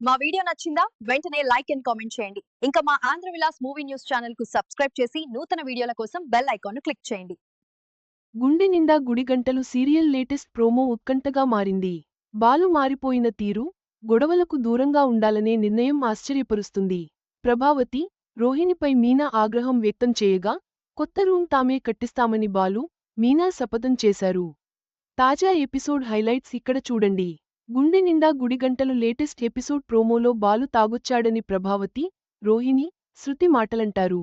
మా వీడియో నచ్చిందా? వెంటనే లైక్ అండ్ కామెంట్ చేయండి. ఇంకా మా ఆంధ్ర విలాస్ మూవీ న్యూస్ ఛానల్కు సబ్స్క్రైబ్ చేసి నూతన వీడియోల కోసం బెల్ ఐకాన్ను క్లిక్ చేయండి. గుండె నిండా గుడిగంటలు సీరియల్ లేటెస్ట్ ప్రోమో ఉత్కంఠగా మారింది. బాలు మారిపోయిన తీరు గొడవలకు దూరంగా ఉండాలనే నిర్ణయం ఆశ్చర్యపరుస్తుంది. ప్రభావతి రోహిణిపై మీనా ఆగ్రహం వ్యక్తం చేయగా కొత్త రూమ్ తామే కట్టిస్తామని బాలు మీనా శపథం చేశారు. తాజా ఎపిసోడ్ హైలైట్స్ ఇక్కడ చూడండి. గుండె నిండా గుడిగంటలు లేటెస్ట్ ఎపిసోడ్ ప్రోమోలో బాలు తాగొచ్చాడని ప్రభావతి రోహిణి శృతి మాటలంటారు.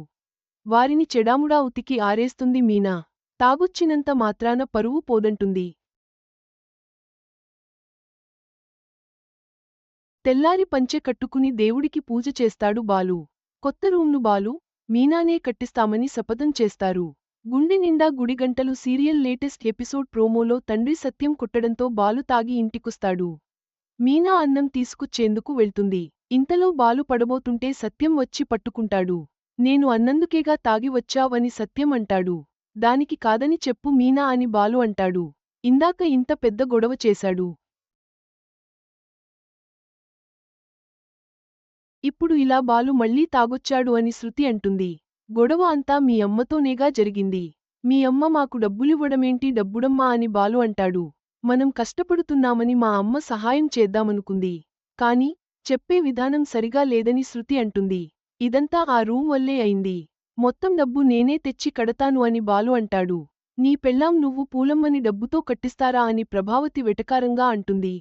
వారిని చెడాముడా ఉతికి ఆరేస్తుంది మీనా. తాగొచ్చినంత మాత్రాన పరువు పోదంటుంది. తెల్లారి పంచె కట్టుకుని దేవుడికి పూజ చేస్తాడు బాలు. కొత్త రూమ్ను బాలు మీనానే కట్టిస్తామని శపథం చేస్తారు. గుండె నిండా గుడిగంటలు సీరియల్ లేటెస్ట్ ఎపిసోడ్ ప్రోమోలో తండ్రి సత్యం కుట్టడంతో బాలు తాగి ఇంటికొస్తాడు. మీనా అన్నం తీసుకొచ్చేందుకు వెళ్తుంది. ఇంతలో బాలు పడబోతుంటే సత్యం వచ్చి పట్టుకుంటాడు. నేను అన్నందుకేగా తాగి వచ్చావని సత్యం అంటాడు. దానికి కాదని చెప్పు మీనా అని బాలు అంటాడు. ఇందాక ఇంత పెద్ద గొడవ చేశాడు. ఇప్పుడు ఇలా బాలు మళ్ళీ తాగొచ్చాడు అని శృతి అంటుంది. గొడవ అంతా మీ అమ్మతోనేగా జరిగింది. మీ అమ్మ మాకు డబ్బులివ్వడమేంటి డబ్బుడమ్మా అని బాలు అంటాడు. మనం కష్టపడుతున్నామని మా అమ్మ సహాయం చేద్దామనుకుంది. కాని చెప్పే విధానం సరిగా లేదని శృతి అంటుంది. ఇదంతా ఆ రూమ్ వల్లే అయింది. మొత్తం డబ్బు నేనే తెచ్చి కడతాను అని బాలు అంటాడు. నీ పెళ్ళాం నువ్వు పూలమ్మని డబ్బుతో కట్టిస్తారా అని ప్రభావతి వెటకారంగా అంటుంది.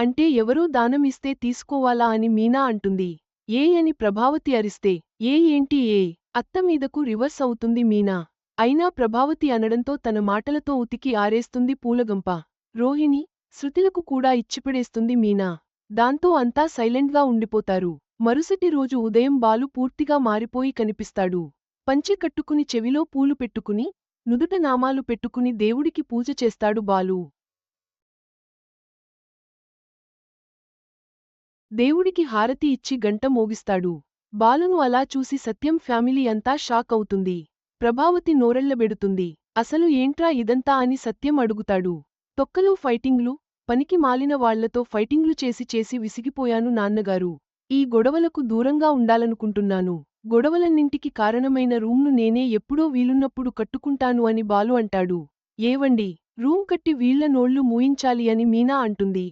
అంటే ఎవరో దానమిస్తే తీసుకోవాలా అని మీనా అంటుంది. ఏ అని ప్రభావతి అరిస్తే ఏ ఏంటి ఏ అత్త మీదకు రివర్స్ అవుతుంది మీనా. అయినా ప్రభావతి అనడంతో తన మాటలతో ఉతికి ఆరేస్తుంది పూలగంప. రోహిణి శృతిలకు కూడా ఇచ్చిపడేస్తుంది మీనా. దాంతో అంతా సైలెంట్గా ఉండిపోతారు. మరుసటి రోజు ఉదయం బాలు పూర్తిగా మారిపోయి కనిపిస్తాడు. పంచె కట్టుకుని చెవిలో పూలు పెట్టుకుని నుదుట నామాలు పెట్టుకుని దేవుడికి పూజ చేస్తాడు బాలు. దేవుడికి హారతి ఇచ్చి గంట మోగిస్తాడు. బాలును అలా చూసి సత్యం ఫ్యామిలీ అంతా షాక్ అవుతుంది. ప్రభావతి నోరెళ్ళబెడుతుంది అసలు ఏంట్రా ఇదంతా అని సత్యం అడుగుతాడు. తొక్కలో ఫైటింగ్లు పనికి మాలిన వాళ్ళతో ఫైటింగ్లు చేసి చేసి విసిగిపోయాను నాన్నగారు. ఈ గొడవలకు దూరంగా ఉండాలనుకుంటున్నాను. గొడవలన్నింటికి కారణమైన రూమ్ను నేనే ఎప్పుడో వీలున్నప్పుడు కట్టుకుంటాను అని బాలు అంటాడు. ఏవండి? రూమ్ కట్టి వీళ్ళ నోళ్ళు మూయించాలి అని మీనా అంటుంది.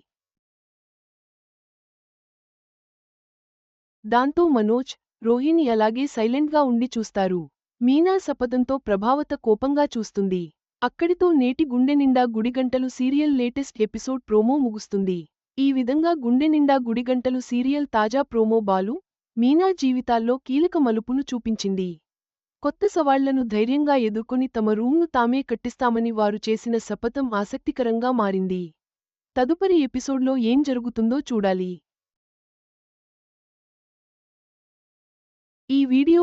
దాంతో మనోజ్ రోహిణి అలాగే సైలెంట్గా ఉండి చూస్తారు. మీనా శపథంతో ప్రభావత కోపంగా చూస్తుంది. అక్కడితో నేటి గుండె నిండా గుడిగంటలు సీరియల్ లేటెస్ట్ ఎపిసోడ్ ప్రోమో ముగుస్తుంది. ఈ విధంగా గుండె నిండా గుడిగంటలు సీరియల్ తాజా ప్రోమో బాలు మీనా జీవితాల్లో కీలక మలుపును చూపించింది. కొత్త సవాళ్ళను ధైర్యంగా ఎదుర్కొని తమ రూమ్ను తామే కట్టిస్తామని వారు చేసిన శపథం ఆసక్తికరంగా మారింది. తదుపరి ఎపిసోడ్లో ఏం జరుగుతుందో చూడాలి. ఈ వీడియో